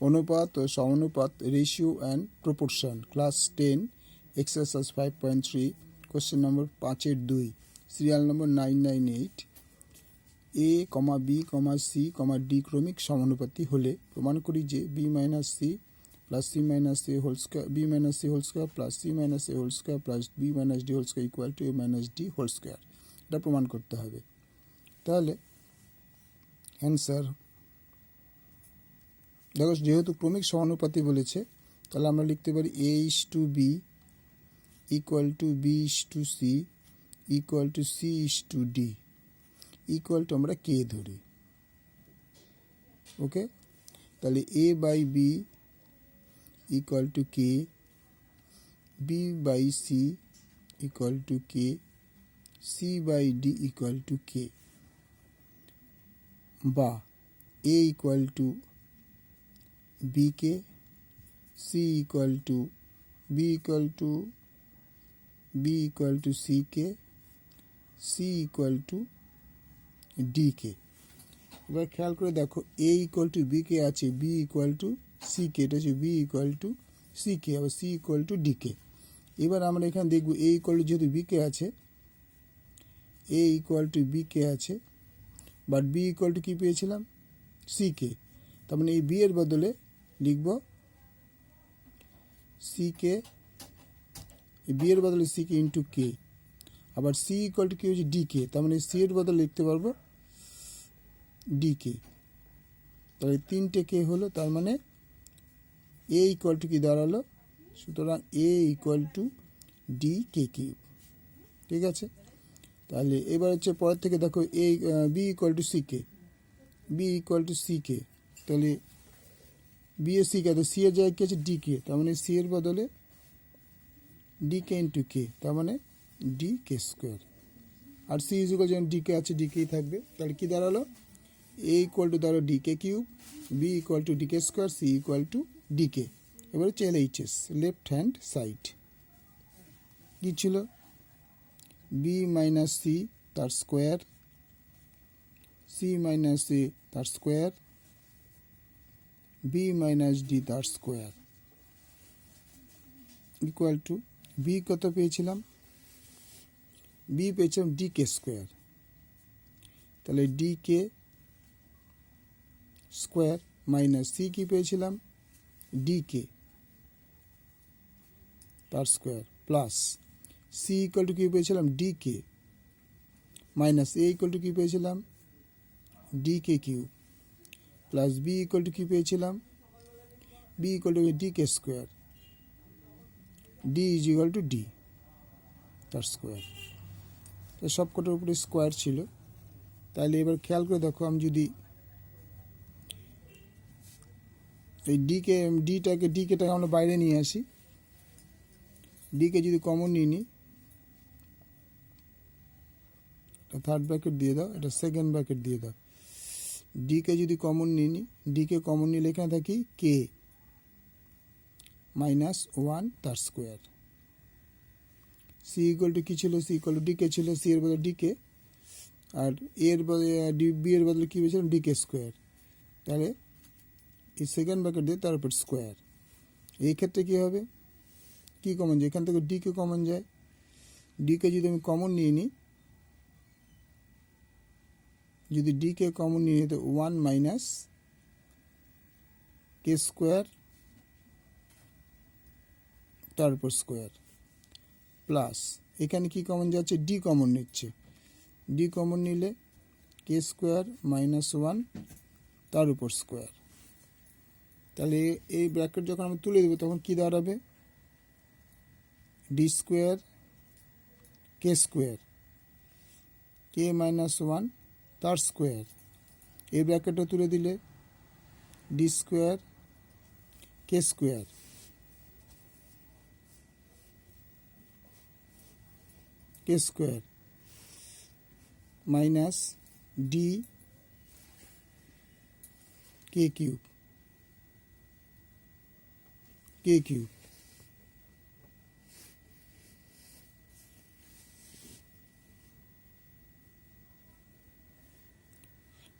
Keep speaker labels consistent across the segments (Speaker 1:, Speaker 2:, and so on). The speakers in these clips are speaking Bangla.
Speaker 1: অনুপাত ও সমানুপাত ratio and proportion class ten exercise five point three question number পাঁচের দুই serial number nine nine eight A comma B comma C comma D ক্রমিক সমানুপাতি হলে প্রমাণ করি যে B minus C plus C minus A whole square B minus C whole square plus C minus A whole square plus B minus D whole square equal to A minus D whole square এটা প্রমাণ করতে হবে। তাহলে অ্যান্সার দেখো, যেহেতু ক্রমিক সমানুপাতি বলেছে, তাহলে আমরা লিখতে পারি A is to B equal to B is to C equal to C is to D equal to আমরা কে ধরি। ওকে তাহলে A by B equal to K B by C equal to K C by D equal to K বা A equal to B K C equal to B equal to B equal to C K C equal to D K এবার খেয়াল করে দেখো A equal to B K আছে B equal to C K এটা হচ্ছে B equal to C K আবার C equal to D K এবার আমরা এখানে দেখব এ ইকুয়াল টু যেহেতু বি কে আছে A equal to B K আছে বাট বি ইকুয়াল টু কী পেয়েছিলাম? সি কে তার মানে এই বি এর বদলে লিখব সি কে বি এর বদলে সি কে ইন্টু কে আবার সি ইকুয়াল টু কি হচ্ছে ডি কে তার মানে সি এর বদলে লিখতে পারব ডি কে তাহলে তিনটে কে হলো, তার মানে এ ইকুয়াল টু কি দাঁড়াল? সুতরাং A equal to D K cube ঠিক আছে? তাহলে এবার হচ্ছে পরের থেকে দেখো A B equal to C K B equal to C K তাহলে B A C K C এর জায়গায় কি আছে? ডি কে তার মানে সি এর বদলে ডি কে ইন্টু কে তার মানে ডি কে স্কোয়ার আর সি ইজ ইকুয়াল যখন ডি কে আছে ডি কেই থাকবে, তাহলে কি দাঁড়াল? এ ইকুয়াল টু দাঁড়াল D K cube B equal to D K square C equal to D K এবারে L H S left hand side কী ছিল? বি মাইনাস সি তার স্কোয়ার সি মাইনাস এ তার স্কোয়ার বি মাইনাস ডি তার স্কোয়ার ইকুয়াল টু বি কত পেয়েছিলাম? বি পেয়েছিলাম ডি কে স্কোয়ার তাহলে D K square minus C কি পেয়েছিলাম? ডি কে তার square plus C equal to কী পেয়েছিলাম? D K minus A equal to কী পেয়েছিলাম? D K cube plus B equal to কী পেয়েছিলাম? B equal to D K square D is equal to D তার স্কোয়ার তো সব কটার উপরে স্কোয়ার ছিল। তাহলে এবার খেয়াল করে দেখো, আমি যদি এই ডিকে ডিটাকে ডিকেটাকে আমরা বাইরে নিয়ে আসি। ডিকে যদি কমন নিয়ে নিই থার্ড ব্র্যাকেট দিয়ে দাও, এটা সেকেন্ড ব্র্যাকেট দিয়ে দাও। ডিকে যদি কমন নিই ডিকে কমন নিলে এখানে থাকি কে মাইনাস ওয়ান তার স্কোয়ার সি ইকুয়াল টু কী ছিল? C equal to D K ছিল? সি এর বদলে ডিকে আর এর বদলে ডি বি এর বদলে কী পেয়েছিলাম ডিকে স্কোয়ার তাহলে এই সেকেন্ড ব্র্যাকেট দিয়ে তার উপর স্কোয়ার এই ক্ষেত্রে কী হবে? কী কমন যায়? এখান থেকে ডিকে কমন যায়। ডিকে যদি আমি কমন নিয়ে নিই যদি ডিকে কমন নিয়ে নিই ওয়ান মাইনাস কে স্কোয়ার তার উপর স্কোয়ার প্লাস এখানে কি কমন যাচ্ছে? ডি কমন নিচ্ছে। ডি কমন নিলে কে স্কোয়ার মাইনাস ওয়ান তার উপর স্কোয়ার তাহলে এই ব্র্যাকেট যখন আমি তুলে দেবো, তখন কি দাঁড়াবে? D square K square K minus one তার স্কোয়ার। এই ব্র্যাকেটটা তুলে দিলে D square K square K square minus D K cube K cube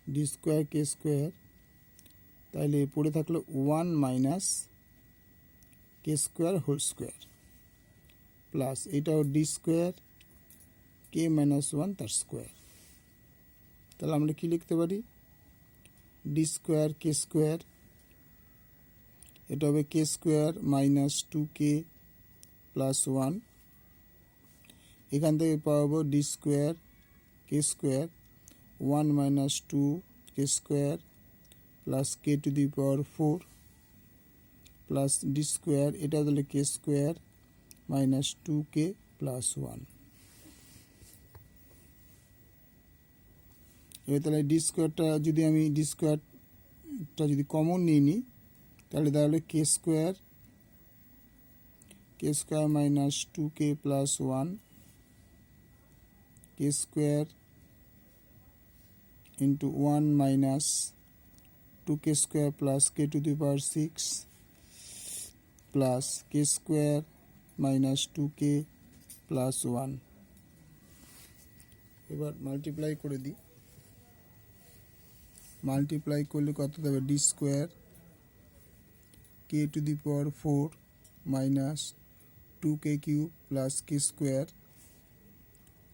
Speaker 1: D square K square তাহলে পড়ে থাকল one minus K square whole square plus এটাও D square K minus one তার স্কোয়ার তাহলে আমরা কি লিখতে পারি? ডি স্কোয়ার কে স্কোয়ার এটা হবে K square minus two K plus one এখান থেকে পাবো D square K square one minus two K square plus K to the power four plus D square এটা হলে K square minus two K plus one এবার তাহলে ডি স্কোয়ারটা যদি আমি ডি স্কোয়ারটা যদি কমন নিয়ে নিই, তাহলে তাহলে K square K square minus two K plus one K square minus two K square plus K to the power six plus K square minus two K plus one এবার মাল্টিপ্লাই করে দিই। মাল্টিপ্লাই করলে কত দেবে? D square K to the power four minus two K cube plus K square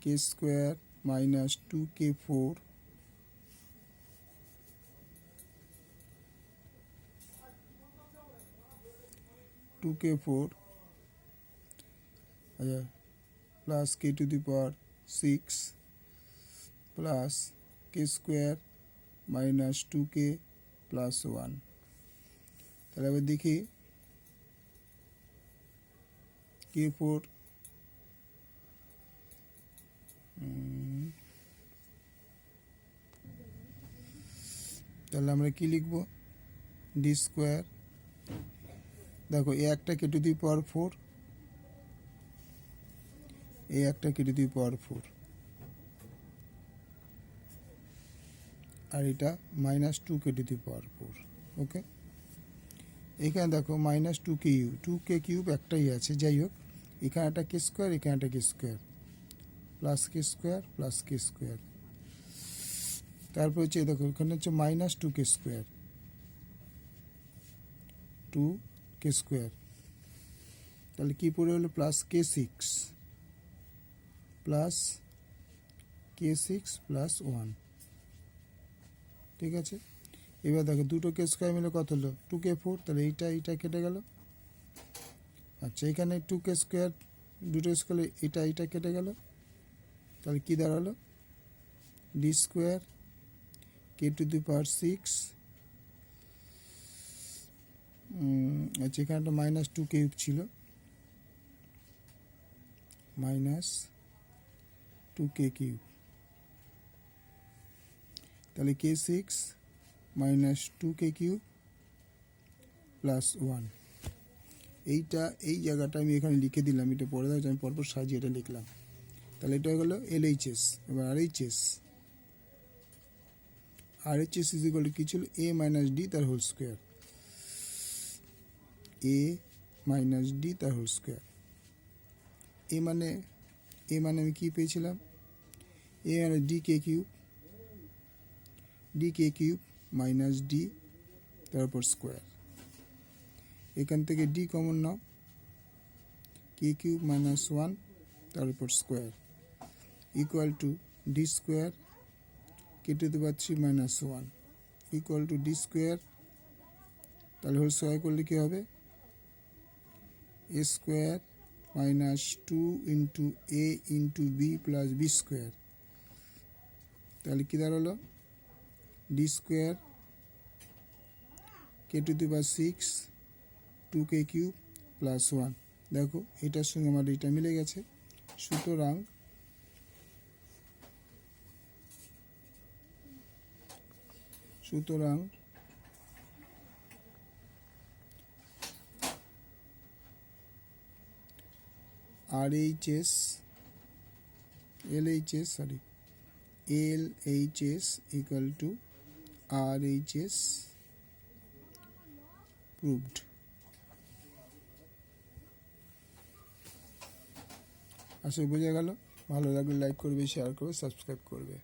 Speaker 1: K square minus two K four two K four আচ্ছা plus K to the power six plus K square minus two K plus one তাহলে এবার দেখি কে ফোর তাহলে আমরা কি লিখব? ডি স্কোয়ার দেখো এ একটা কে টু দি পাওয়ার ফোর এ একটা কে টু দি পাওয়ার ফোর আর এটা minus two K to the power four okay এখানে দেখো minus two K you two K cube একটাই আছে, যাই হোক, এখানে একটা কে স্কোয়ার এখানে একটা K square plus K square plus K square তারপর হচ্ছে, দেখো, এখানে হচ্ছে minus two K square two K square তাহলে কি পড়ে হলো? Plus K six plus K six plus one ঠিক আছে? এবার দেখো, দুটো কে স্কোয়ার মিলে কত হলো? টু কে ফোর তাহলে এইটা এইটা কেটে গেল। আচ্ছা এখানে টু কে স্কোয়ার দুটো স্কোয়ার এটা এইটা কেটে গেল। তাহলে কী দাঁড়াল? D square K to the power six আচ্ছা এখানে একটা মাইনাস টু কিউব ছিল। মাইনাস টু কে কিউব তাহলে K six minus two K cube plus one এইটা, এই জায়গাটা আমি এখানে লিখে দিলাম, এটা পরে দেওয়া আমি পরপর সাজিয়ে এটা লিখলাম। তাহলে এটা হলো এল এইচ এস এবার R H S R H S is equal to কী ছিল? এ মাইনাস ডি তার whole square A minus D তার হোল স্কোয়ার এ মানে এ মানে আমি কী পেয়েছিলাম? এ মানে D K cube D K cube minus D তারপর স্কোয়ার এখান থেকে ডি কমন নাও কে কিউব মাইনাস ওয়ান তার উপর square equal to D square কেটে দেবো three minus one equal to D square তাহলে হোল স্কোয়ার করলে কী হবে? Square minus two into A into B plus B square তাহলে কী দাঁড়াল? D square K to the power six two K cube plus one দেখো, এটার সঙ্গে আমার এটা মিলে গেছে। সুতরাং সুতরাং R H S L H S sorry L H S equal to R H S proved আসলে বোঝা গেল। ভালো লাগলে লাইক করবে শেয়ার করবে সাবস্ক্রাইব করবে।